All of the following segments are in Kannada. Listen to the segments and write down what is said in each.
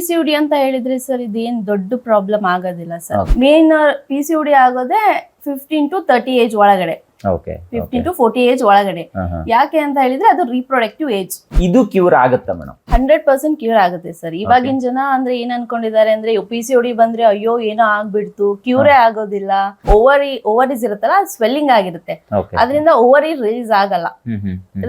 ಸಿ ಡಿ ಅಂತ ಹೇಳಿದ್ರೆ ಸರ್ ಇದೇನ್ ದೊಡ್ಡ ಪ್ರಾಬ್ಲಮ್ ಆಗೋದಿಲ್ಲ sir. Main P C D ಆಗೋದೇ ಫಿಫ್ಟೀನ್ ಟು ತರ್ಟಿ ಏಜ್ ಒಳಗಡೆ okay fifteen to forty age ಒಳಗಡೆ. ಯಾಕೆ ಅಂತ ಹೇಳಿದ್ರೆ ಅದು ರೀಪ್ರೊಡಕ್ಟಿವ್ ಏಜ್ ಇದು ಕ್ಯೂರ್ ಆಗುತ್ತೆ ಮೇಡಮ್. ಹಂಡ್ರೆಡ್ ಪರ್ಸೆಂಟ್ ಕ್ಯೂರ್ ಆಗುತ್ತೆ ಸರ್. ಇವಾಗಿನ ಜನ ಅಂದ್ರೆ ಏನ್ ಅನ್ಕೊಂಡಿದ್ದಾರೆ ಅಂದ್ರೆ ಪಿ ಸಿ ಓಡಿ ಬಂದ್ರೆ ಅಯ್ಯೋ ಏನೋ ಆಗ್ಬಿಡ್ತು ಕ್ಯೂರೇ ಆಗೋದಿಲ್ಲ ಓವರಿ ಓವರೀಸ್ ಇರುತ್ತಲ್ಲ ಸ್ವೆಲ್ಲಿಂಗ್ ಆಗಿರುತ್ತೆ. ಅದರಿಂದ ಓವರಿ ರಿಲೀಸ್ ಆಗಲ್ಲ.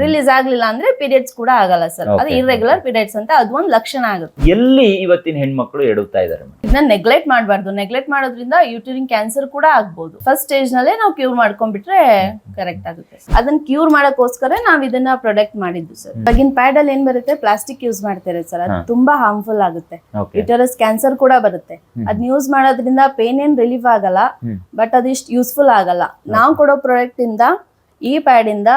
ರಿಲೀಸ್ ಆಗ್ಲಿಲ್ಲ ಅಂದ್ರೆ ಪೀರಿಯಡ್ಸ್ ಕೂಡ ಆಗಲ್ಲ ಸರ್. ಅದು. ಇರ್ರೆಗ್ಯುಲರ್ ಪೀರಿಯಡ್ಸ್ ಅಂತ ಅದು ಒಂದ್ ಲಕ್ಷಣ ಆಗುತ್ತೆ. ಎಲ್ಲಿ ಇವತ್ತಿನ ಹೆಣ್ಮಕ್ಳು ಎಡುತ್ತಾ ಇದಾರೆ ಮೇಡಮ್? ಇದನ್ನ ನೆಗ್ಲೆಕ್ಟ್ ಮಾಡಬಾರ್ದು. ನೆಗ್ಲೆಕ್ಟ್ ಮಾಡೋದ್ರಿಂದ ಯೂಟರಿನ್ ಕ್ಯಾನ್ಸರ್ ಕೂಡ ಆಗ್ಬಹುದು ಫಸ್ಟ್ ಸ್ಟೇಜ್ ನಲ್ಲೇ ನಾವು ಕ್ಯೂರ್ ಮಾಡ್ಕೊಂಡ್ಬಿಟ್ರೆ ಕರೆಕ್ಟ್ ಆಗುತ್ತೆ ಅದನ್ನ ಕ್ಯೂರ್ ಮಾಡಕ್ಕೋಸ್ಕರ ನಾವ್ ಇದನ್ನ ಪ್ರೊಡಕ್ಟ್ ಮಾಡಿದ್ದು ಸರ್ ಇವಾಗಿನ ಪ್ಯಾಡ್ ಅಲ್ಲಿ ಏನ್ ಬರುತ್ತೆ? ಪ್ಲಾಸ್ಟಿಕ್ ಯೂಸ್ ಮಾಡ್ತಾರೆ ಸರ್ ಅದು ತುಂಬಾ ಹಾರ್ಮ್ಫುಲ್ ಆಗುತ್ತೆ. ಯುಟರಸ್ ಕ್ಯಾನ್ಸರ್ ಕೂಡ ಬರುತ್ತೆ. ಅದನ್ನ ಯೂಸ್ ಮಾಡೋದ್ರಿಂದ ಪೇನ್ ಏನ್ ರಿಲೀಫ್ ಆಗಲ್ಲ ಬಟ್ ಅದಿಷ್ಟು ಯೂಸ್ಫುಲ್ ಆಗಲ್ಲ. ನಾವು ಕೊಡೋ ಪ್ರಾಡಕ್ಟ್ ಇಂದ ಈ ಪ್ಯಾಡ್ ಇಂದ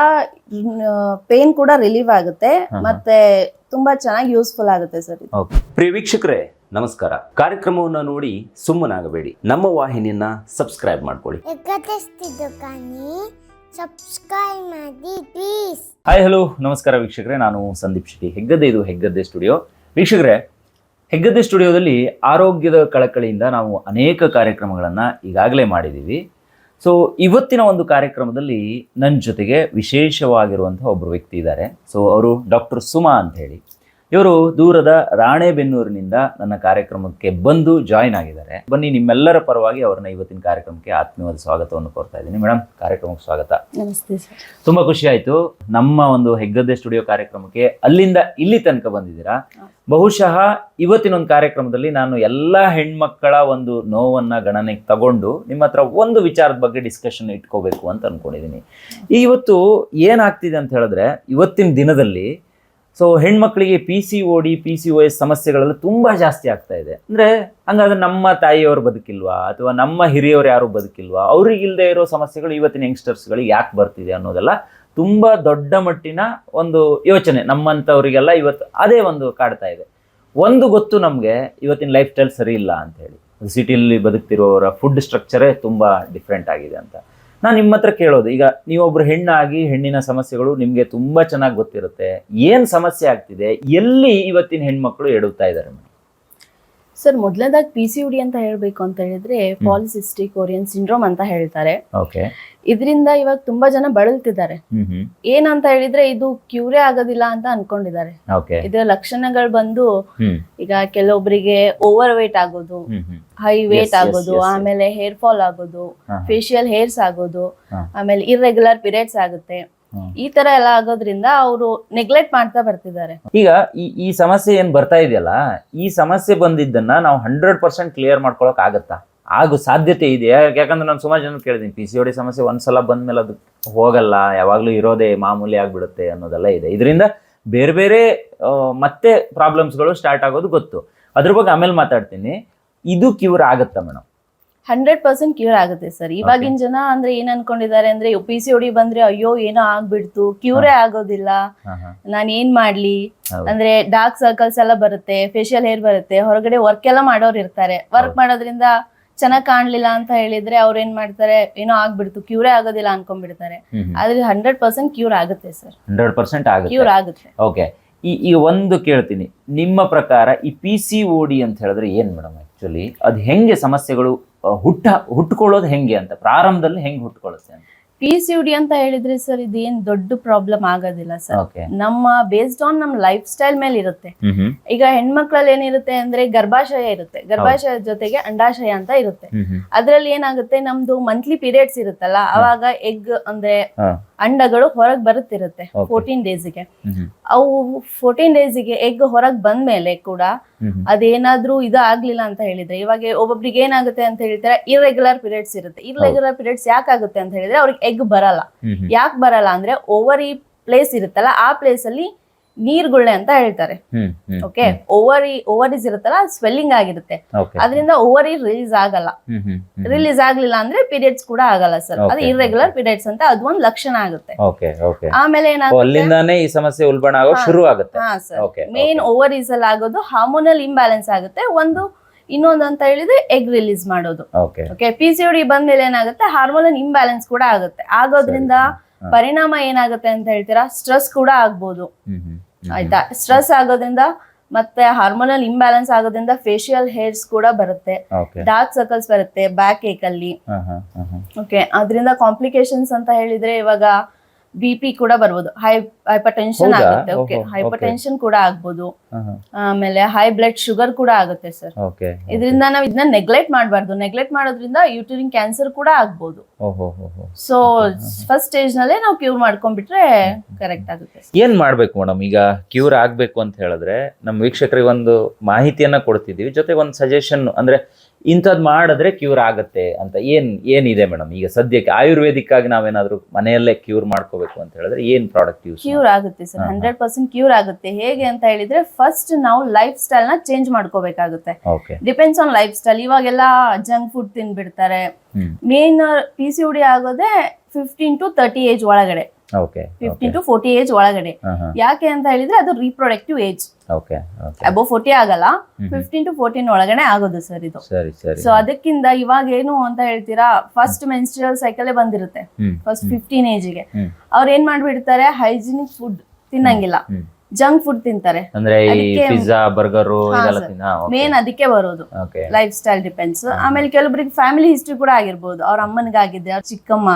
ಪೇನ್ ಕೂಡ ರಿಲೀವ್ ಆಗುತ್ತೆ. ಮತ್ತೆ ತುಂಬಾ ಚೆನ್ನಾಗಿ ಯೂಸ್ಫುಲ್ ಆಗುತ್ತೆ ಸರ್ ಪ್ರಿಯ ವೀಕ್ಷಕರೇ ನಮಸ್ಕಾರ. ಕಾರ್ಯಕ್ರಮವನ್ನು ನೋಡಿ ಸುಮ್ಮನಾಗಬೇಡಿ. ನಮ್ಮ ವಾಹಿನಿಯನ್ನ ಸಬ್ಸ್ಕ್ರೈಬ್ ಮಾಡ್ಕೊಳ್ಳಿ. ಸಬ್ಸ್ಕ್ರೈಬ್ ಮಾಡಿ ಪ್ಲೀಸ್ ಹಾಯ್ ಹಲೋ ನಮಸ್ಕಾರ ವೀಕ್ಷಕರೇ ನಾನು ಸಂದೀಪ್ ಶೆಟ್ಟಿ ಹೆಗ್ಗದ್ದೆ ಇದು ಹೆಗ್ಗದ್ದೆ ಸ್ಟುಡಿಯೋ. ವೀಕ್ಷಕರೇ ಹೆಗ್ಗದ್ದೆ ಸ್ಟುಡಿಯೋದಲ್ಲಿ ಆರೋಗ್ಯದ ಕಳಕಳಿಯಿಂದ ನಾವು ಅನೇಕ ಕಾರ್ಯಕ್ರಮಗಳನ್ನು ಈಗಾಗಲೇ ಮಾಡಿದ್ದೀವಿ. ಸೊ ಇವತ್ತಿನ ಒಂದು ಕಾರ್ಯಕ್ರಮದಲ್ಲಿ ನನ್ನ ಜೊತೆಗೆ ವಿಶೇಷವಾಗಿರುವಂಥ ಒಬ್ಬರು ವ್ಯಕ್ತಿ ಇದ್ದಾರೆ. ಸೊ ಅವರು ಡಾಕ್ಟರ್ ಸುಮಾ ಅಂತ ಹೇಳಿ. ಇವರು ದೂರದ ರಾಣೆಬೆನ್ನೂರಿನಿಂದ ನನ್ನ ಕಾರ್ಯಕ್ರಮಕ್ಕೆ ಬಂದು ಜಾಯಿನ್ ಆಗಿದ್ದಾರೆ. ಬನ್ನಿ ನಿಮ್ಮೆಲ್ಲರ ಪರವಾಗಿ ಅವ್ರನ್ನ ಇವತ್ತಿನ ಕಾರ್ಯಕ್ರಮಕ್ಕೆ ಆತ್ಮೀಯವಾದ ಸ್ವಾಗತವನ್ನು ಕೋರ್ತಾ ಇದ್ದೀನಿ. ಮೇಡಮ್ ಕಾರ್ಯಕ್ರಮಕ್ಕೆ ಸ್ವಾಗತ. ನಮಸ್ತೆ ಸರ್. ತುಂಬಾ ಖುಷಿ ಆಯ್ತು. ನಮ್ಮ ಒಂದು ಹೆಗ್ಗದ್ದೆ ಸ್ಟುಡಿಯೋ ಕಾರ್ಯಕ್ರಮಕ್ಕೆ ಅಲ್ಲಿಂದ ಇಲ್ಲಿ ತನಕ ಬಂದಿದ್ದೀರಾ? ಬಹುಶಃ ಇವತ್ತಿನ ಒಂದು ಕಾರ್ಯಕ್ರಮದಲ್ಲಿ ನಾನು ಎಲ್ಲ ಹೆಣ್ಮಕ್ಕಳ ಒಂದು ನೋವನ್ನ ಗಣನೆಗೆ ತಗೊಂಡು ನಿಮ್ಮ ಹತ್ರ ಒಂದು ವಿಚಾರದ ಬಗ್ಗೆ ಡಿಸ್ಕಷನ್ ಇಟ್ಕೋಬೇಕು ಅಂತ ಅನ್ಕೊಂಡಿದ್ದೀನಿ. ಇವತ್ತು ಏನಾಗ್ತಿದೆ ಅಂತ ಹೇಳಿದ್ರೆ ಇವತ್ತಿನ ದಿನದಲ್ಲಿ ಸೊ ಹೆಣ್ಮಕ್ಳಿಗೆ P C O D P C O S ಸಮಸ್ಯೆಗಳೆಲ್ಲ ತುಂಬ ಜಾಸ್ತಿ ಆಗ್ತಾ ಇದೆ. ಅಂದ್ರೆ, ಹಂಗಾದ್ರೆ ನಮ್ಮ ತಾಯಿಯವರು ಬದುಕಿಲ್ವಾ? ಅಥವಾ ನಮ್ಮ ಹಿರಿಯವರು ಯಾರು ಬದುಕಿಲ್ವಾ? ಅವ್ರಿಗಿಲ್ದೇ ಇರೋ ಸಮಸ್ಯೆಗಳು ಇವತ್ತಿನ ಯಂಗ್ಸ್ಟರ್ಸ್ಗಳಿಗೆ ಯಾಕೆ ಬರ್ತಿದೆ ಅನ್ನೋದೆಲ್ಲ ತುಂಬ ದೊಡ್ಡ ಮಟ್ಟಿನ ಒಂದು ಯೋಚನೆ ನಮ್ಮಂಥವರಿಗೆಲ್ಲ ಇವತ್ತು ಅದೇ ಒಂದು ಕಾಡ್ತಾ ಇದೆ. ಒಂದು ಗೊತ್ತು ನಮಗೆ, ಇವತ್ತಿನ ಲೈಫ್ ಸ್ಟೈಲ್ ಸರಿ ಇಲ್ಲ ಅಂತ ಹೇಳಿ. ಸಿಟಿಯಲ್ಲಿ ಬದುಕ್ತಿರೋರ ಫುಡ್ ಸ್ಟ್ರಕ್ಚರೇ ತುಂಬಾ ಡಿಫ್ರೆಂಟ್ ಆಗಿದೆ ಅಂತ. ನಾನು ನಿಮ್ಮ ಹತ್ರ ಕೇಳೋದು, ಈಗ ನೀವೊಬ್ರು ಹೆಣ್ಣಾಗಿ ಹೆಣ್ಣಿನ ಸಮಸ್ಯೆಗಳು ನಿಮಗೆ ತುಂಬ ಚೆನ್ನಾಗಿ ಗೊತ್ತಿರುತ್ತೆ, ಏನು ಸಮಸ್ಯೆ ಆಗ್ತಿದೆ, ಎಲ್ಲಿ ಇವತ್ತಿನ ಹೆಣ್ಮಕ್ಳು ಎಡುತ್ತಾ ಇದ್ದಾರೆ ಸರ್ ಮೊದಲನೇದಾಗಿ ಪಿ ಸಿ ಡಿ ಅಂತ ಹೇಳಬೇಕು ಅಂತ ಹೇಳಿದ್ರೆ ಪಾಲಿಸಿಸ್ಟಿಕ್ ಓರಿಯನ್ ಸಿಂಡ್ರೋಮ್ ಅಂತ ಹೇಳ್ತಾರೆ. ಇದರಿಂದ ಇವಾಗ ತುಂಬಾ ಜನ ಬಳಲ್ತಿದ್ದಾರೆ. ಏನಂತ ಹೇಳಿದ್ರೆ ಇದು ಕ್ಯೂರೇ ಆಗೋದಿಲ್ಲ ಅಂತ ಅನ್ಕೊಂಡಿದ್ದಾರೆ. ಇದರ ಲಕ್ಷಣಗಳು ಬಂದು ಈಗ ಕೆಲವೊಬ್ಬರಿಗೆ ಓವರ್ ವೇಟ್ ಆಗೋದು ಹೈ ವೇಟ್ ಆಗೋದು ಆಮೇಲೆ ಹೇರ್ ಫಾಲ್ ಆಗೋದು. ಫೇಶಿಯಲ್ ಹೇರ್ಸ್ ಆಗೋದು ಆಮೇಲೆ ಇರ್ರೆಗ್ಯುಲರ್ ಪೀರಿಯಡ್ಸ್ ಆಗುತ್ತೆ. ಈ ತರ ಎಲ್ಲ ಆಗೋದ್ರಿಂದ ಅವರು ನೆಗ್ಲೆಕ್ಟ್ ಮಾಡ್ತಾ ಬರ್ತಿದ್ದಾರೆ. ಈಗ ಈ ಈ ಸಮಸ್ಯೆ ಏನ್ ಬರ್ತಾ ಇದೆಯಲ್ಲ, ಈ ಸಮಸ್ಯೆ ಬಂದಿದ್ದನ್ನ ನಾವು ಹಂಡ್ರೆಡ್ ಪರ್ಸೆಂಟ್ ಕ್ಲಿಯರ್ ಮಾಡ್ಕೊಳಕ್ ಆಗತ್ತಾ? ಆಗೋ ಸಾಧ್ಯತೆ ಇದೆ. ಯಾಕ್- ಯಾಕಂದ್ರೆ ನಾನು ಸುಮಾರು ಜನ ಕೇಳಿದ್ದೀನಿ ಪಿ ಸಿ ಒಡಿ ಸಮಸ್ಯೆ ಒಂದ್ಸಲ ಬಂದ್ಮೇಲೆ ಅದು ಹೋಗಲ್ಲ, ಯಾವಾಗ್ಲೂ ಇರೋದೇ ಮಾಮೂಲಿ ಆಗ್ಬಿಡುತ್ತೆ ಅನ್ನೋದೆಲ್ಲ ಇದೆ. ಇದರಿಂದ ಬೇರೆ ಬೇರೆ ಮತ್ತೆ ಪ್ರಾಬ್ಲಮ್ಸ್ಗಳು ಸ್ಟಾರ್ಟ್ ಆಗೋದು ಗೊತ್ತು. ಅದ್ರ ಬಗ್ಗೆ ಆಮೇಲೆ ಮಾತಾಡ್ತೀನಿ. ಇದು ಕ್ಯೂರ್ ಆಗತ್ತಾ ಮೇಡಮ್ ಹಂಡ್ರೆಡ್ ಪರ್ಸೆಂಟ್ ಕ್ಯೂರ್ ಆಗುತ್ತೆ ಸರ್. ಇವಾಗಿನ ಜನ ಅಂದ್ರೆ ಏನ್ ಅನ್ಕೊಂಡಿದ್ದಾರೆ ಅಂದ್ರೆ ಪಿ ಸಿ ಓಡಿ ಬಂದ್ರೆ ಅಯ್ಯೋ ಏನೋ ಆಗ್ಬಿಡ್ತು ಕ್ಯೂರೇ ಆಗೋದಿಲ್ಲ. ನಾನ್ ಏನ್ ಮಾಡ್ಲಿ? ಅಂದ್ರೆ ಡಾರ್ಕ್ ಸರ್ಕಲ್ಸ್ ಎಲ್ಲ ಬರುತ್ತೆ ಫೇಶಿಯಲ್ ಹೇರ್ ಬರುತ್ತೆ ಹೊರಗಡೆ ವರ್ಕ್ ಎಲ್ಲ ಮಾಡೋರು ಇರ್ತಾರೆ. ವರ್ಕ್ ಮಾಡೋದ್ರಿಂದ ಚೆನ್ನಾಗ್ ಕಾಣ್ಲಿಲ್ಲ ಅಂತ ಹೇಳಿದ್ರೆ ಅವ್ರ ಏನ್ ಮಾಡ್ತಾರೆ ಏನೋ ಆಗ್ಬಿಡ್ತು ಕ್ಯೂರೇ ಆಗೋದಿಲ್ಲ ಅನ್ಕೊಂಡ್ಬಿಡ್ತಾರೆ. ಆದ್ರೆ ಹಂಡ್ರೆಡ್ ಪರ್ಸೆಂಟ್ ಕ್ಯೂರ್ ಆಗುತ್ತೆ ಸರ್. ಹಂಡ್ರೆಡ್ ಪರ್ಸೆಂಟ್ ಕ್ಯೂರ್ ಆಗುತ್ತೆ. ಓಕೆ ಈ ಈ ಒಂದು ಕೇಳ್ತೀನಿ ನಿಮ್ಮ ಪ್ರಕಾರ ಈ ಪಿ ಸಿ ಓ ಡಿ ಅಂತ ಹೇಳಿದ್ರೆ ಏನ್ ಮೇಡಮ್ ಆಕ್ಚುಲಿ ಅದು ಹೆಂಗೆ ಸಮಸ್ಯೆಗಳು ಹುಟ್ಟ ಹುಟ್ಕೊಳ್ಳೋದು ಹೆಂಗೆ ಅಂತ ಪ್ರಾರಂಭದಲ್ಲಿ ಹೆಂಗೆ ಹುಟ್ಕೊಳ್ಳುತ್ತೆ ಅಂತ? ಪಿ ಸಿ ಡಿ ಅಂತ ಹೇಳಿದ್ರೆ ಸರ್ ಇದೇನ್ ದೊಡ್ಡ ಪ್ರಾಬ್ಲಮ್ ಆಗೋದಿಲ್ಲ ಸರ್ ನಮ್ಮ ಬೇಸ್ಡ್ ಆನ್ ನಮ್ ಲೈಫ್ ಸ್ಟೈಲ್ ಮೇಲೆ ಇರುತ್ತೆ. ಈಗ ಹೆಣ್ಮಕ್ಳಲ್ಲಿ ಏನಿರುತ್ತೆ ಅಂದ್ರೆ ಗರ್ಭಾಶಯ ಇರುತ್ತೆ. ಗರ್ಭಾಶಯ ಜೊತೆಗೆ ಅಂಡಾಶಯ ಅಂತ ಇರುತ್ತೆ. ಅದ್ರಲ್ಲಿ ಏನಾಗುತ್ತೆ ನಮ್ದು ಮಂತ್ಲಿ ಪೀರಿಯಡ್ಸ್ ಇರುತ್ತಲ್ಲ ಅವಾಗ ಎಗ್ ಅಂದ್ರೆ. ಅಂಡಗಳು ಹೊರಗೆ ಬರುತ್ತಿರುತ್ತೆ. ಫೋರ್ಟೀನ್ ಡೇಸ್ಗೆ ಅವು ಫೋರ್ಟೀನ್ ಡೇಸಿಗೆ ಎಗ್ ಹೊರಗ್ ಬಂದ್ಮೇಲೆ ಕೂಡ ಹ್ಮ್ ಹ್ಮ್. ಅದೇನಾದ್ರೂ ಇದು ಆಗ್ಲಿಲ್ಲ ಅಂತ ಹೇಳಿದ್ರೆ ಇವಾಗ ಒಬ್ಬೊಬ್ರಿಗೆ ಏನಾಗುತ್ತೆ ಅಂತ ಹೇಳ್ತಾರೆ ಇರ್ರೆಗ್ಯುಲರ್ ಪೀರಿಯಡ್ಸ್ ಇರುತ್ತೆ. ಇರ್ರೆಗ್ಯುಲರ್ ಪೀರಿಯಡ್ಸ್ ಯಾಕಾಗುತ್ತೆ ಅಂತ ಹೇಳಿದ್ರೆ ಅವ್ರಿಗೆ ಎಗ್ ಬರಲ್ಲ. ಯಾಕೆ ಬರಲ್ಲ ಅಂದ್ರೆ ಓವರಿ ಪ್ಲೇಸ್ ಇರುತ್ತಲ್ಲ ಆ ಪ್ಲೇಸ್ ಅಲ್ಲಿ ನೀರ್ಗುಳ್ಳೆ ಅಂತ ಹೇಳ್ತಾರೆ. ಓಕೆ ಓವರಿ ಓವರೀಸ್ ಇರುತ್ತಲ್ಲ ಸ್ವೆಲ್ಲಿಂಗ್ ಆಗಿರುತ್ತೆ. ಅದರಿಂದ ಓವರಿ ರಿಲೀಸ್ ಆಗಲ್ಲ. ರಿಲೀಸ್ ಆಗ್ಲಿಲ್ಲ ಅಂದ್ರೆ ಪೀರಿಯಡ್ಸ್ ಕೂಡ ಆಗಲ್ಲ ಸರ್ ಅದು. ಇರ್ರೆಗ್ಯುಲರ್ ಪೀರಿಯಡ್ಸ್ ಅಂತ ಅದು ಒಂದ್ ಲಕ್ಷಣ ಆಗುತ್ತೆ. ಆಮೇಲೆ ಏನಾಗುತ್ತೆ ಈ ಸಮಸ್ಯೆ ಉಲ್ಬಣ. ಶುರು ಆಗುತ್ತೆ. ಹಾ ಸರ್ ಮೇನ್ ಓವರೀಸ್ ಅಲ್ಲಿ ಆಗೋದು ಹಾರ್ಮೋನಲ್ ಇಂಬ್ಯಾಲೆನ್ಸ್ ಆಗುತ್ತೆ. ಒಂದು ಇನ್ನೊಂದು ಅಂತ ಹೇಳಿದ್ರೆ ಎಗ್ ರಿಲೀಸ್ ಮಾಡೋದು. ಓಕೆ ಪಿ ಸಿ ಬಂದ್ಮೇಲೆ ಏನಾಗುತ್ತೆ? ಹಾರ್ಮೋನಲ್ ಇಂಬ್ಯಾಲೆನ್ಸ್ ಕೂಡ ಆಗುತ್ತೆ. ಆಗೋದ್ರಿಂದ. ಪರಿಣಾಮ ಏನಾಗುತ್ತೆ ಅಂತ ಹೇಳ್ತೀರಾ? ಸ್ಟ್ರೆಸ್ ಕೂಡ ಆಗ್ಬೋದು. ಆಯ್ತಾ? ಸ್ಟ್ರೆಸ್ ಆಗೋದ್ರಿಂದ ಮತ್ತೆ ಹಾರ್ಮೋನಲ್ ಇಂಬ್ಯಾಲೆನ್ಸ್ ಆಗೋದ್ರಿಂದ ಫೇಶಿಯಲ್ ಹೇರ್ಸ್ ಕೂಡ ಬರುತ್ತೆ. ಡಾರ್ಕ್ ಸರ್ಕಲ್ಸ್ ಬರುತ್ತೆ ಬ್ಯಾಕ್ ಏಕ್ ಅಲ್ಲಿ. ಓಕೆ ಅದರಿಂದ ಕಾಂಪ್ಲಿಕೇಶನ್ಸ್ ಅಂತ ಹೇಳಿದ್ರೆ ಇವಾಗ ಬಿ ಪಿ ಕೂಡ ಬರ್ಬೋದು. ಹೈ ಹೈಪರ್ ಟೆನ್ಷನ್ ಹೌದಾ? ಆಗುತ್ತೆ. ಓಕೆ ಓಹೋ, ಹೈಪರ್ okay. ಟೆನ್ಷನ್ ಕೂಡ ಆಗ್ಬೋದು. ಆಮೇಲೆ ಹೈ ಬ್ಲಡ್ ಶುಗರ್ ಕೂಡ ಆಗುತ್ತೆ ಸರ್ ಓಕೆ ಇದರಿಂದ ನಾವು ಇದನ್ನ ನೆಗ್ಲೆಕ್ಟ್ ಮಾಡಬಾರ್ದು. ನೆಗ್ಲೆಕ್ಟ್ ಮಾಡೋದ್ರಿಂದ ಯೂಟರಿನ್ ಕ್ಯಾನ್ಸರ್ ಕೂಡ ಆಗ್ಬೋದು. ಓಹೋ ಸೊ ಫಸ್ಟ್ ಸ್ಟೇಜ್ ನಲ್ಲೇ ನಾವು ಕ್ಯೂರ್ ಮಾಡ್ಕೊಂಡ್ಬಿಟ್ರೆ ಕರೆಕ್ಟ್ ಆಗುತ್ತೆ ಏನ್ ಮಾಡ್ಬೇಕು ಮೇಡಮ್ ಈಗ ಕ್ಯೂರ್ ಆಗ್ಬೇಕು ಅಂತ ಹೇಳಿದ್ರೆ ನಮ್ಮ ವೀಕ್ಷಕರಿಗೆ ಒಂದು ಮಾಹಿತಿಯನ್ನ ಕೊಡ್ತಿದೀವಿ ಜೊತೆಗೆ ಒಂದು ಸಜೆಷನ್ ಅಂದ್ರೆ ಇಂಥದ್ ಮಾಡಿದ್ರೆ ಕ್ಯೂರ್ ಆಗತ್ತೆ ಅಂತ. ಏನ್ ಏನಿದೆ ಮೇಡಮ್ ಈಗ ಸದ್ಯಕ್ಕೆ ಆಯುರ್ವೇದಿಕ್ ಆಗಿ ನಾವೇನಾದ್ರೂ ಮನೆಯಲ್ಲೇ ಕ್ಯೂರ್ ಮಾಡ್ಕೋಬೇಕು ಅಂತ ಹೇಳಿದ್ರೆ ಏನ್ ಪ್ರಾಡಕ್ಟ್ ಯೂಸ್ ಕ್ಯೂರ್ ಆಗುತ್ತೆ ಸರ್. ಹಂಡ್ರೆಡ್ ಪರ್ಸೆಂಟ್ ಕ್ಯೂರ್ ಆಗುತ್ತೆ. ಹೇಗೆ ಅಂತ ಹೇಳಿದ್ರೆ ಫಸ್ಟ್ ನಾವು ಲೈಫ್ ಸ್ಟೈಲ್ನ ಚೇಂಜ್ ಮಾಡ್ಕೋಬೇಕಾಗುತ್ತೆ. ಡಿಪೆಂಡ್ಸ್ ಆನ್ ಲೈಫ್ ಸ್ಟೈಲ್ ಇವಾಗೆಲ್ಲ ಜಂಕ್ ಫುಡ್ ತಿನ್ಬಿಡ್ತಾರೆ. ಮೇನ್ ಪಿ ಸಿ ಡಿ ಆಗೋದೇ ಫಿಫ್ಟೀನ್ ಟು ತರ್ಟಿ ಏಜ್ ಒಳಗಡೆ. ಫಿಫ್ಟೀನ್ ಟು ಫೋರ್ಟಿ ಏಜ್ ಒಳಗಡೆ. ಯಾಕೆ ಅಂತ ಹೇಳಿದ್ರೆ ಅದು ರೀಪ್ರೊಡಕ್ಟಿವ್ ಏಜ್ ಅಬೋ ಫೋರ್ಟಿ ಆಗಲ್ಲ. ಫಿಫ್ಟೀನ್ ಟು ಫೋರ್ಟೀನ್ ಒಳಗಡೆ ಆಗೋದು ಸರ್ ಇದು ಸೊ ಅದಕ್ಕಿಂತ ಇವಾಗ ಏನು ಅಂತ ಹೇಳ್ತೀರಾ? ಫಸ್ಟ್ ಮೆನ್ಸ್ಟ್ರಲ್ ಸೈಕಲ್ ಬಂದಿರುತ್ತೆ. ಫಸ್ಟ್ ಫಿಫ್ಟೀನ್ ಏಜ್ಗೆ ಗೆ. ಅವ್ರು ಏನ್ ಮಾಡ್ಬಿಡ್ತಾರೆ? ಹೈಜಿನಿಕ್ ಫುಡ್ ತಿನ್ನಂಗಿಲ್ಲ. ಜಂಕ್ ಫುಡ್ ತಿಂತಾರೆ. ಅಂದ್ರೆ ಈ ಪಿಜ್ಜಾ ಬರ್ಗರು ಇದೆಲ್ಲ. ತಿನ್ನ? ಮೇನ್ ಅದಕ್ಕೆ ಬರೋದು. ಲೈಫ್ ಸ್ಟೈಲ್ ಡಿಪೆಂಡ್ಸ್ ಆಮೇಲೆ ಕೆಲವೊಬ್ಬರಿಗೆ ಫ್ಯಾಮಿಲಿ ಹಿಸ್ಟ್ರಿ ಕೂಡ ಆಗಿರ್ಬೋದು. ಅವ್ರ ಅಮ್ಮನಿಗಾಗಿದ್ರೆ ಅವ್ರ ಚಿಕ್ಕಮ್ಮ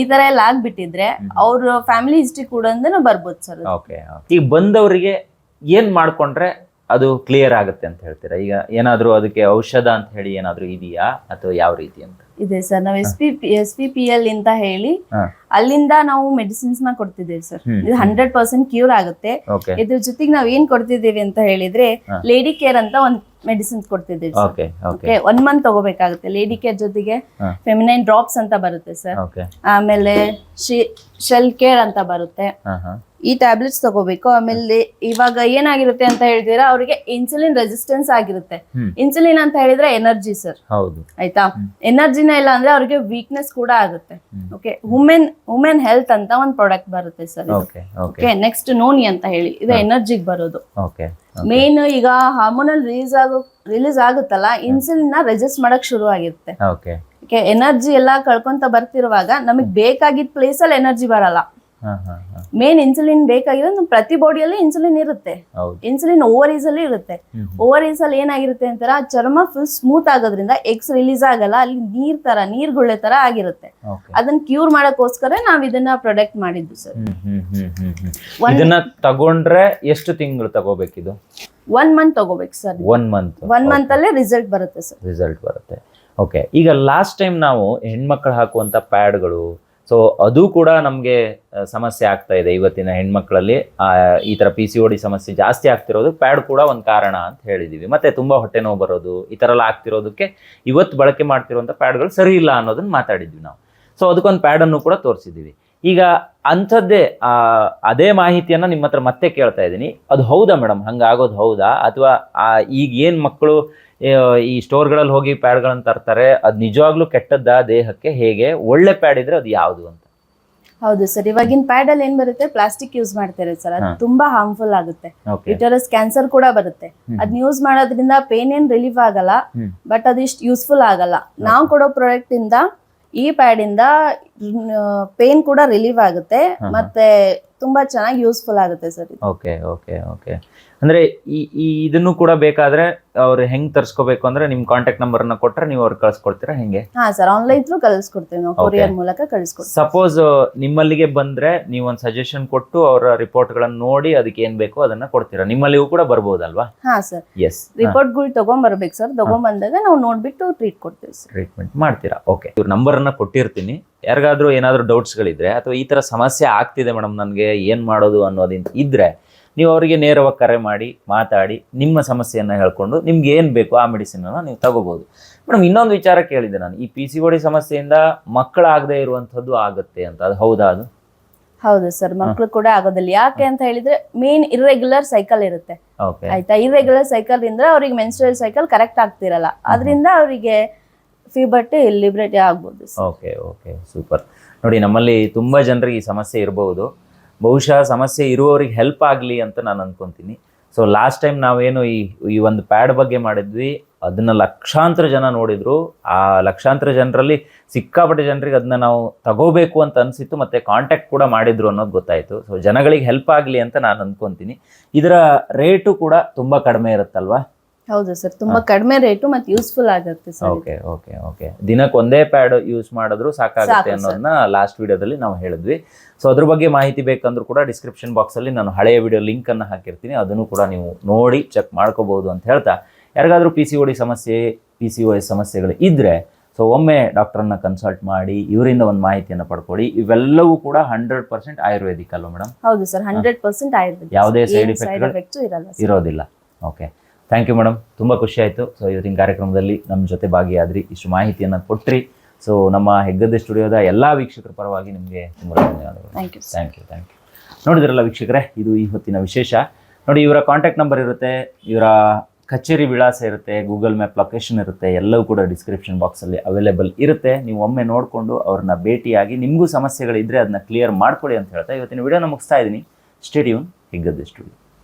ಈ ತರ ಎಲ್ಲ ಆಗ್ಬಿಟ್ಟಿದ್ರೆ ಅವ್ರ ಫ್ಯಾಮಿಲಿ ಹಿಸ್ಟ್ರಿ ಕೂಡ ಬರ್ಬೋದು ಸರ್ ಓಕೆ ಈಗ ಬಂದವರಿಗೆ ಏನ್ ಮಾಡ್ಕೊಂಡ್ರೆ ಅದು ಕ್ಲಿಯರ್ ಆಗುತ್ತೆ ಅಂತ ಹೇಳ್ತೀರಾ? ಈಗ ಏನಾದ್ರೂ ಅದಕ್ಕೆ ಔಷಧ ಅಂತ ಹೇಳಿ ಏನಾದ್ರೂ ಇದೆಯಾ? ಅಥವಾ ಯಾವ ರೀತಿ ಅಂತ? ಇದೆ ಸರ್. ನಾವು S P S P P L ಅಂತ ಹೇಳಿ ಅಲ್ಲಿಂದ ನಾವು ಮೆಡಿಸಿನ್ಸ್ನ ಕೊಡ್ತಿದ್ದೇವೆ ಸರ್. ಇದು ಹಂಡ್ರೆಡ್ ಪರ್ಸೆಂಟ್ ಕ್ಯೂರ್ ಆಗುತ್ತೆ. ಇದ್ರ ಜೊತೆಗೆ ನಾವ್ ಏನ್ ಕೊಡ್ತಿದ್ದೀವಿ ಅಂತ ಹೇಳಿದ್ರೆ. ಲೇಡಿ ಕೇರ್ ಅಂತ ಒಂದ್ ಮೆಡಿಸಿನ್ಸ್ ಕೊಡ್ತಿದ್ದೀವಿ ಓಕೆ ಒನ್ ಮಂತ್ ತಗೋಬೇಕಾಗುತ್ತೆ. ಲೇಡಿ ಕೇರ್ ಜೊತೆಗೆ. ಫೆಮಿನೈನ್ ಡ್ರಾಪ್ಸ್ ಅಂತ ಬರುತ್ತೆ ಸರ್. ಆಮೇಲೆ ಶೆಲ್ ಕೇರ್ ಅಂತ ಬರುತ್ತೆ. ಈ ಟ್ಯಾಬ್ಲೆಟ್ಸ್ ತಗೋಬೇಕು. ಆಮೇಲೆ ಇವಾಗ ಏನಾಗಿರುತ್ತೆ ಅಂತ ಹೇಳಿದ್ರೆ ಅವರಿಗೆ ಇನ್ಸುಲಿನ್ ರೆಸಿಸ್ಟೆನ್ಸ್ ಆಗಿರುತ್ತೆ. ಇನ್ಸುಲಿನ್ ಅಂತ ಹೇಳಿದ್ರೆ ಎನರ್ಜಿ ಸರ್ ಹೌದು. ಆಯ್ತಾ? ಎನರ್ಜಿನ ಇಲ್ಲ ಅಂದ್ರೆ ಅವ್ರಿಗೆ ವೀಕ್ನೆಸ್ ಕೂಡ ಆಗುತ್ತೆ. ಓಕೆ ವುಮೆನ್ ವುಮೆನ್ ಹೆಲ್ತ್ ಅಂತ ಒಂದು ಪ್ರಾಡಕ್ಟ್ ಬರುತ್ತೆ ಸರ್ ಓಕೆ ನೆಕ್ಸ್ಟ್ ನೋನಿ ಅಂತ ಹೇಳಿ. ಇದು ಎನರ್ಜಿಗೆ ಬರೋದು. ಮೇನ್ ಈಗ ಹಾರ್ಮೋನಲ್ ರಿಲೀಸ್ ಆಗೋ ರಿಲೀಸ್ ಆಗುತ್ತಲ್ಲ ಇನ್ಸುಲಿನ್ನ ರೆಜಿಸ್ಟ್ ಮಾಡಕ್ ಶುರು ಆಗಿರುತ್ತೆ. ಎನರ್ಜಿ ಎಲ್ಲಾ ಕಳ್ಕೊಂತ ಬರ್ತಿರುವಾಗ ನಮಗ್ ಬೇಕಾಗಿದ್ದ ಪ್ಲೇಸ್ ಅಲ್ಲಿ ಎನರ್ಜಿ ಬರಲ್ಲ. ಮೇನ್ ಇನ್ಸುಲಿನ್ ಬೇಕಾಗಿರೋದು ಪ್ರತಿ ಬಾಡಿಯಲ್ಲಿ ಇನ್ಸುಲಿನ್ ಇರುತ್ತೆ. ಹೌದು. ಇನ್ಸುಲಿನ್ ಓವರೀಸ್ ಅಲ್ಲಿ ಇರುತ್ತೆ. ಓವರ್ ಓವರೀಸ್ ಅಲ್ಲಿ ಏನಾಗಿರುತ್ತೆ ಅಂತಾರ ಚರ್ಮ ಫುಲ್ ಸ್ಮೂತ್ ಆಗೋದ್ರಿಂದ ಎಕ್ಸ್ ರಿಲೀಸ್ ಆಗಲ್ಲ ಅಲ್ಲಿ ನೀರ್ ತರ ನೀರ್ ಗುಳ್ಳೆ ತರ ಆಗಿರುತ್ತೆ. ಅದನ್ನ ಕ್ಯೂರ್ ಮಾಡಕ್ಕೋಸ್ಕರ ನಾವ್ ಇದನ್ನ ಪ್ರೊಡಕ್ಟ್ ಮಾಡಿದ್ದು ಸರ್ ಇದನ್ನ ತಗೊಂಡ್ರೆ ಎಷ್ಟು ತಿಂಗಳು ತಗೋಬೇಕಿದು ಒನ್ ಮಂತ್ ತಗೋಬೇಕು sir one month one month ಅಲ್ಲೇ ರಿಸಲ್ಟ್ ಬರುತ್ತೆ ಸರ್ ರಿಸಲ್ಟ್ ಬರುತ್ತೆ. ಓಕೆ ಈಗ ಲಾಸ್ಟ್ ಟೈಮ್ ನಾವು ಹೆಣ್ಮಕ್ಳು ಹಾಕುವಂತ ಪ್ಯಾಡ್ಗಳು ಸೊ ಅದು ಕೂಡ ನಮಗೆ ಸಮಸ್ಯೆ ಆಗ್ತಾ ಇದೆ ಇವತ್ತಿನ ಹೆಣ್ಮಕ್ಳಲ್ಲಿ. ಈ ಥರ ಪಿ ಸಿ ಓ ಡಿ ಸಮಸ್ಯೆ ಜಾಸ್ತಿ ಆಗ್ತಿರೋದು, ಪ್ಯಾಡ್ ಕೂಡ ಒಂದು ಕಾರಣ ಅಂತ ಹೇಳಿದ್ದೀವಿ ಮತ್ತೆ ತುಂಬ ಹೊಟ್ಟೆ ನೋವು ಬರೋದು, ಈ ಥರ ಎಲ್ಲ ಆಗ್ತಿರೋದಕ್ಕೆ ಇವತ್ತು ಬಳಕೆ ಮಾಡ್ತಿರೋಂಥ ಪ್ಯಾಡ್ಗಳು ಸರಿ ಇಲ್ಲ ಅನ್ನೋದನ್ನ ಮಾತಾಡಿದ್ವಿ ನಾವು. ಸೊ ಅದಕ್ಕೊಂದು ಪ್ಯಾಡನ್ನು ಕೂಡ ತೋರಿಸಿದ್ದೀವಿ ಈಗ ಅಂಥದ್ದೇ ಅದೇ ಮಾಹಿತಿಯನ್ನು ನಿಮ್ಮ ಹತ್ರ ಮತ್ತೆ ಕೇಳ್ತಾ ಇದ್ದೀನಿ. ಅದು ಹೌದಾ ಮೇಡಮ್? ಹಂಗಾಗೋದು ಹೌದಾ? ಅಥವಾ ಈಗ ಏನು ಮಕ್ಕಳು ಈ ಸ್ಟೋರ್ಗಳಲ್ಲಿ ಹೋಗಿ ಪ್ಯಾಡ್ಗಳನ್ನು ತರ್ತಾರೆ. ಅದು ನಿಜವಾಗ್ಲೂ ಕೆಟ್ಟದ್ದಾ ದೇಹಕ್ಕೆ ಹೇಗೆ? ಒಳ್ಳೆ ಪ್ಯಾಡ್ ಇದ್ರೆ ಅದು ಯಾವುದು ಅಂತ. ಹೌದು ಸರ್. ಇವಾಗಿನ ಪ್ಯಾಡ್ ಅಲ್ಲಿ ಏನ್ ಬರುತ್ತೆ? ಪ್ಲಾಸ್ಟಿಕ್ ಯೂಸ್ ಮಾಡ್ತಾರೆ ಸರ್. ಅದು ತುಂಬಾ ಹಾರ್ಮ್ಫುಲ್ ಆಗುತ್ತೆ. ಯುಟರಸ್ ಕ್ಯಾನ್ಸರ್ ಕೂಡ ಬರುತ್ತೆ. ಅದನ್ನ ಯೂಸ್ ಮಾಡೋದ್ರಿಂದ ಪೇನ್ ಏನ್ ರಿಲೀಫ್ ಆಗಲ್ಲ. ಬಟ್ ಅದು ಇಷ್ಟು ಯೂಸ್ಫುಲ್ ಆಗಲ್ಲ. ನಾವು ಕೊಡೋ ಪ್ರಾಡಕ್ಟ್ ಇಂದ ಈ ಪ್ಯಾಡ್ ಇಂದ ಪೇನ್ ಕೂಡ ರಿಲೀವ್ ಆಗುತ್ತೆ. ಮತ್ತೆ ತುಂಬಾ ಚೆನ್ನಾಗಿ ಯೂಸ್ಫುಲ್ ಆಗುತ್ತೆ ಸರ್ ಓಕೆ ಓಕೆ ಓಕೆ. ಅಂದ್ರೆ ಈ ಈ ಇದನ್ನು ಕೂಡ ಬೇಕಾದ್ರೆ ಅವ್ರು ಹೆಂಗ್ ತರ್ಸ್ಕೋಬೇಕು ಅಂದ್ರೆ ನಿಮ್ ಕಾಂಟ್ಯಾಕ್ಟ್ ನಂಬರ್ನ ಕೊಟ್ರೆ ನೀವು ಅವ್ರು ಕಳ್ಸ್ಕೊಡ್ತೀರಾ ಹೆಂಗೆ? ಹಾ ಸರ್ ಆನ್ಲೈನ್ ಥ್ರೂ ಕಳಿಸ್ಕೊಡ್ತೀವಿ ನಾವು. ಕೊರಿಯರ್ ಮೂಲಕ ಕಳಿಸ್ಕೊಡ್ತೀವಿ. ಸಪೋಸ್ ನಿಮ್ಮಲ್ಲಿಗೆ ಬಂದ್ರೆ ನೀವು ಒಂದು ಸಜೆಷನ್ ಕೊಟ್ಟು ಅವರ ರಿಪೋರ್ಟ್ ಗಳನ್ನ ನೋಡಿ ಅದಕ್ಕೆ ಏನ್ ಬೇಕೋ ಅದನ್ನ ಕೊಡ್ತೀರಾ? ನಿಮ್ಮಲ್ಲಿಗೂ ಕೂಡ ಬರ್ಬೋದಲ್ವಾ? ಹಾ ಸರ್. ಎಸ್ ರಿಪೋರ್ಟ್ಗಳು ತಗೊಂಡ್ಬರ್ಬೇಕು ಸರ್. ತಗೊಂಡ್ಬಂದಾಗ ನಾವು ನೋಡ್ಬಿಟ್ಟು ಟ್ರೀಟ್ ಕೊಡ್ತೀವಿ ಸರ್. ಟ್ರೀಟ್ಮೆಂಟ್ ಮಾಡ್ತೀರಾ? ಓಕೆ ಇವ್ರ ನಂಬರ್ ಅನ್ನ ಕೊಟ್ಟಿರ್ತೀನಿ. ಯಾರಿಗಾದ್ರೂ ಏನಾದರೂ ಡೌಟ್ಸ್ಗಳಿದ್ರೆ ಅಥವಾ ಈ ಥರ ಸಮಸ್ಯೆ ಆಗ್ತಿದೆ ಮೇಡಮ್ ನನಗೆ ಏನು ಮಾಡೋದು ಅನ್ನೋದಿಂದ ಇದ್ದರೆ ನೀವು ಅವರಿಗೆ ನೇರವಾಗಿ ಕರೆ ಮಾಡಿ ಮಾತಾಡಿ ನಿಮ್ಮ ಸಮಸ್ಯೆಯನ್ನು ಹೇಳ್ಕೊಂಡು ನಿಮ್ಗೆ ಏನು ಬೇಕು ಆ ಮೆಡಿಸಿನನ್ನು ನೀವು ತಗೋಬೋದು. ಮೇಡಮ್ ಇನ್ನೊಂದು ವಿಚಾರ ಕೇಳಿದೆ ನಾನು. ಈ ಪಿ ಸಿ ಒಡಿ ಸಮಸ್ಯೆಯಿಂದ ಮಕ್ಕಳಾಗದೇ ಇರುವಂಥದ್ದು ಆಗುತ್ತೆ ಅಂತ. ಅದು ಹೌದಾ ಅದು? ಹೌದು ಸರ್ ಮಕ್ಕಳು ಕೂಡ ಆಗೋದಿಲ್ಲ. ಯಾಕೆ ಅಂತ ಹೇಳಿದ್ರೆ ಮೇನ್ ಇರ್ರೆಗ್ಯುಲರ್ ಸೈಕಲ್ ಇರುತ್ತೆ. ಆಯ್ತಾ? ಇರ್ರೆಗ್ಯುಲರ್ ಸೈಕಲ್ ಇಂದ ಅವ್ರಿಗೆ ಮೆನ್ಸ್ಟ್ರಲ್ ಸೈಕಲ್ ಕರೆಕ್ಟ್ ಆಗ್ತಿರಲ್ಲ. ಅದರಿಂದ ಅವರಿಗೆ ಫೀಬರ್ಟ್ ಲಿಬ್ರಿಟಿ ಆಗ್ಬೋದು ಓಕೆ ಓಕೆ ಸೂಪರ್ ನೋಡಿ ನಮ್ಮಲ್ಲಿ ತುಂಬ ಜನರಿಗೆ ಈ ಸಮಸ್ಯೆ ಇರಬಹುದು ಬಹುಶಃ ಸಮಸ್ಯೆ ಇರುವವರಿಗೆ ಹೆಲ್ಪ್ ಆಗಲಿ ಅಂತ ನಾನು ಅಂದ್ಕೊತೀನಿ ಸೊ ಲಾಸ್ಟ್ ಟೈಮ್ ನಾವೇನು ಈ ಈ ಒಂದು ಪ್ಯಾಡ್ ಬಗ್ಗೆ ಮಾಡಿದ್ವಿ, ಅದನ್ನ ಲಕ್ಷಾಂತರ ಜನ ನೋಡಿದರು. ಆ ಲಕ್ಷಾಂತರ ಜನರಲ್ಲಿ ಸಿಕ್ಕಾಪಟ್ಟೆ ಜನರಿಗೆ ಅದನ್ನ ನಾವು ತಗೋಬೇಕು ಅಂತ ಅನಿಸಿತ್ತು, ಮತ್ತು ಕಾಂಟ್ಯಾಕ್ಟ್ ಕೂಡ ಮಾಡಿದ್ರು ಅನ್ನೋದು ಗೊತ್ತಾಯಿತು. ಸೊ ಜನಗಳಿಗೆ ಹೆಲ್ಪ್ ಆಗಲಿ ಅಂತ ನಾನು ಅಂದ್ಕೊತೀನಿ ಇದರ ರೇಟು ಕೂಡ ತುಂಬ ಕಡಿಮೆ ಇರುತ್ತಲ್ವಾ? ಹೌದು ಸರ್ ತುಂಬಾ ಕಡಿಮೆ ರೇಟು ಮತ್ತೆ ಯೂಸ್ಫುಲ್ ಆಗುತ್ತೆ ಸರ್ ಓಕೆ ಓಕೆ ಓಕೆ. ದಿನಕ್ಕೆ ಒಂದೇ ಪ್ಯಾಡ್ ಯೂಸ್ ಮಾಡಿದ್ರು ಸಾಕಾಗುತ್ತೆ ಅನ್ನೋದನ್ನ ಲಾಸ್ಟ್ ವಿಡಿಯೋದಲ್ಲಿ ನಾವು ಹೇಳಿದ್ವಿ. ಸೊ ಅದ್ರ ಬಗ್ಗೆ ಮಾಹಿತಿ ಬೇಕಂದ್ರೂ ಕೂಡ ಡಿಸ್ಕ್ರಿಪ್ಷನ್ ಬಾಕ್ಸಲ್ಲಿ ನಾನು ಹಳೆಯ ವಿಡಿಯೋ ಲಿಂಕ್ ಅನ್ನು ಹಾಕಿರ್ತೀನಿ. ಅದನ್ನು ಕೂಡ ನೀವು ನೋಡಿ ಚೆಕ್ ಮಾಡ್ಕೋಬಹುದು ಅಂತ ಹೇಳ್ತಾ. ಯಾರಿಗಾದ್ರೂ ಪಿ ಸಿ ಡಿ ಸಮಸ್ಯೆ ಪಿ ಸಿ ಎಸ್ ಸಮಸ್ಯೆಗಳು ಇದ್ರೆ ಸೊ ಒಮ್ಮೆ ಡಾಕ್ಟರ್ನ ಕನ್ಸಲ್ಟ್ ಮಾಡಿ ಇವರಿಂದ ಒಂದು ಮಾಹಿತಿಯನ್ನು ಪಡ್ಕೊಳ್ಳಿ. ಇವೆಲ್ಲವೂ ಕೂಡ ಹಂಡ್ರೆಡ್ ಪರ್ಸೆಂಟ್ ಆಯುರ್ವೇದಿಕ್ ಅಲ್ವಾ ಮೇಡಮ್ ಹೌದು ಸರ್ ಹಂಡ್ರೆಡ್ ಪರ್ಸೆಂಟ್ ಆಯುರ್ವೇದಿಕ್ ಯಾವುದೇ ಸೈಡ್ ಎಫೆಕ್ಟ್ ಇರೋದಿಲ್ಲ. ಓಕೆ. ಥ್ಯಾಂಕ್ ಯು ಮೇಡಮ್ ತುಂಬ ಖುಷಿ ಆಯಿತು. ಸೊ ಇವತ್ತಿನ ಕಾರ್ಯಕ್ರಮದಲ್ಲಿ ನಮ್ಮ ಜೊತೆ ಭಾಗಿಯಾದ್ರಿ. ಇಷ್ಟು ಮಾಹಿತಿಯನ್ನು ಕೊಟ್ಟ್ರಿ ಸೊ ನಮ್ಮ ಹೆಗ್ಗದ್ದೆ ಸ್ಟುಡಿಯೋದ ಎಲ್ಲ ವೀಕ್ಷಕರ ಪರವಾಗಿ ನಿಮಗೆ ತುಂಬ ಧನ್ಯವಾದಗಳು. Thank you thank you thank you ನೋಡಿದ್ರಲ್ಲ ವೀಕ್ಷಕರೇ ಇದು ಈ ಹೊತ್ತಿನ ವಿಶೇಷ. ನೋಡಿ ಇವರ ಕಾಂಟ್ಯಾಕ್ಟ್ ನಂಬರ್ ಇರುತ್ತೆ ಇವರ ಕಚೇರಿ ವಿಳಾಸ ಇರುತ್ತೆ ಗೂಗಲ್ ಮ್ಯಾಪ್ ಲೊಕೇಶನ್ ಇರುತ್ತೆ ಎಲ್ಲವೂ ಕೂಡ ಡಿಸ್ಕ್ರಿಪ್ಷನ್ ಬಾಕ್ಸಲ್ಲಿ ಅವೈಲೇಬಲ್ ಇರುತ್ತೆ. ನೀವು ಒಮ್ಮೆ ನೋಡಿಕೊಂಡು ಅವ್ರನ್ನ ಭೇಟಿಯಾಗಿ ನಿಮಗೂ ಸಮಸ್ಯೆಗಳಿದ್ದರೆ ಅದನ್ನ ಕ್ಲಿಯರ್ ಮಾಡ್ಕೊಳ್ಳಿ ಅಂತ ಹೇಳ್ತಾ ಇವತ್ತಿನ ವಿಡಿಯೋನ ಮುಗಿಸ್ತಾ ಇದ್ದೀನಿ. Stadium Heggadde studio.